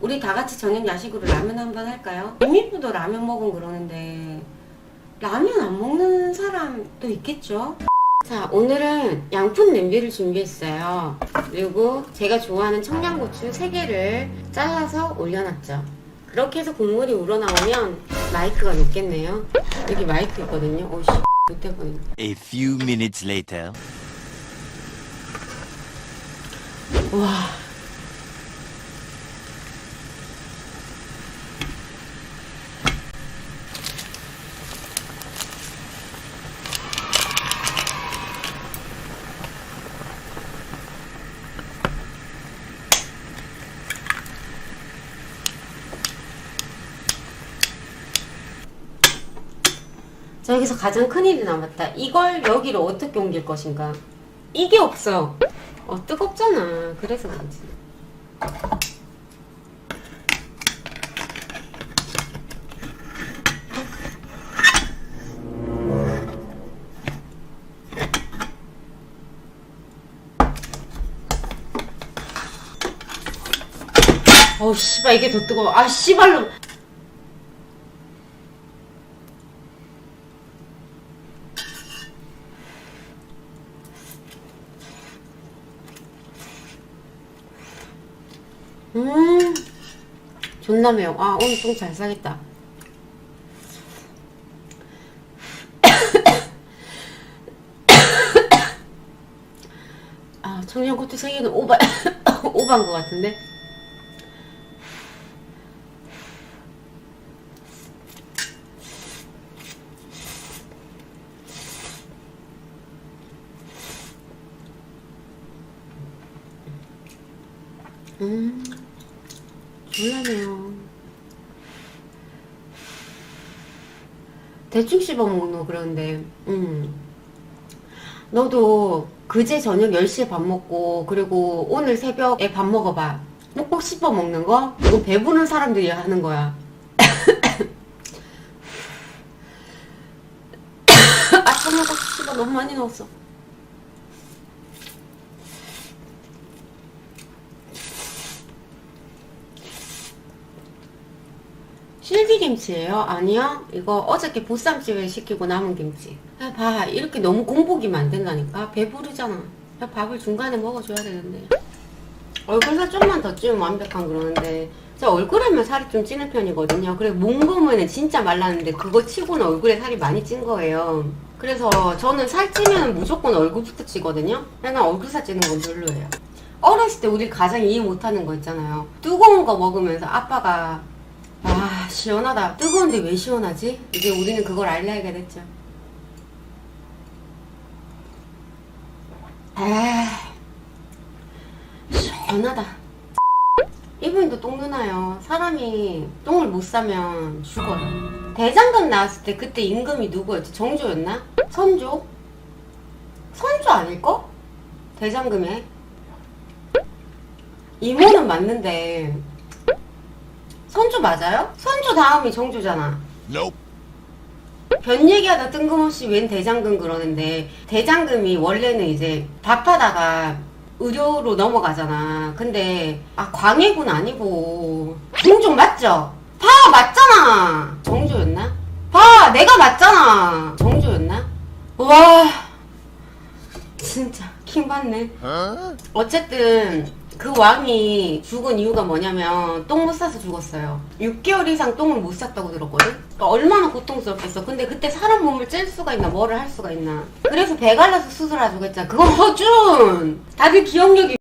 우리 다 같이 저녁 야식으로 라면 한번 할까요? 이미부도 라면 먹은 그러는데 라면 안 먹는 사람도 있겠죠? 자 오늘은 양푼 냄비를 준비했어요 그리고 제가 좋아하는 청양고추 3개를 잘라서 올려놨죠 그렇게 해서 국물이 우러나오면 마이크가 녹겠네요 여기 마이크 있거든요 오씨 A few minutes later. 와. 자, 여기서 가장 큰 일이 남았다. 이걸 여기로 어떻게 옮길 것인가? 이게 없어. 어, 뜨겁잖아. 그래서 그렇지. 어우, 씨발, 이게 더 뜨거워. 아, 씨발로. 음, 존나 매워. 아, 오늘 똥잘 싸겠다. 아, 청양고추 세 개는 오바, 오바인 것 같은데? 음, 졸라네요. 대충 씹어 먹노 그런데, 음. 너도 그제 저녁 10시에 밥 먹고, 그리고 오늘 새벽에 밥 먹어봐. 꼭꼭 씹어 먹는 거? 이거 배부른 사람들이 하는 거야. 아, 청양고추 씹어 너무 많이 넣었어. 실비김치예요? 아니요. 이거 어저께 보쌈집에 시키고 남은 김치. 아, 봐. 이렇게 너무 공복이면 안 된다니까. 배부르잖아. 야, 밥을 중간에 먹어줘야 되는데. 얼굴살 좀만 더 찌면 완벽한 그러는데 제 얼굴에만 살이 좀 찌는 편이거든요. 그리고 몸보면은 진짜 말랐는데 그거 치고는 얼굴에 살이 많이 찐 거예요. 그래서 저는 살 찌면 무조건 얼굴부터 찌거든요. 그냥 얼굴살 찌는 건 별로예요. 어렸을 때 우리 가장 이해 못하는 거 있잖아요. 뜨거운 거 먹으면서 아빠가 아 시원하다. 뜨거운데 왜 시원하지? 이제 우리는 그걸 알게 됐죠. 아 시원하다. 이분도 똥 누나요. 사람이 똥을 못 싸면 죽어요. 대장금 나왔을 때 그때 임금이 누구였지? 정조였나? 선조? 선조 아닐까? 대장금에 이모는 맞는데 선조 맞아요? 선조 다음이 정조잖아. Nope. 변 얘기하다 뜬금없이 웬 대장금 그러는데 대장금이 원래는 이제 밥하다가 의료로 넘어가잖아. 근데 아 광해군 아니고 중종 맞죠? 봐 맞잖아. 정조였나? 봐 내가 맞잖아. 정조였나? 와 진짜 킹 받네. 어쨌든 그 왕이 죽은 이유가 뭐냐면 똥 못 싸서 죽었어요. 6개월 이상 똥을 못 쌌다고 들었거든. 그러니까 얼마나 고통스럽겠어. 근데 그때 사람 몸을 찔 수가 있나, 뭐를 할 수가 있나. 그래서 배 갈라서 수술하자고 했잖아. 그건 허준. 다들 기억력이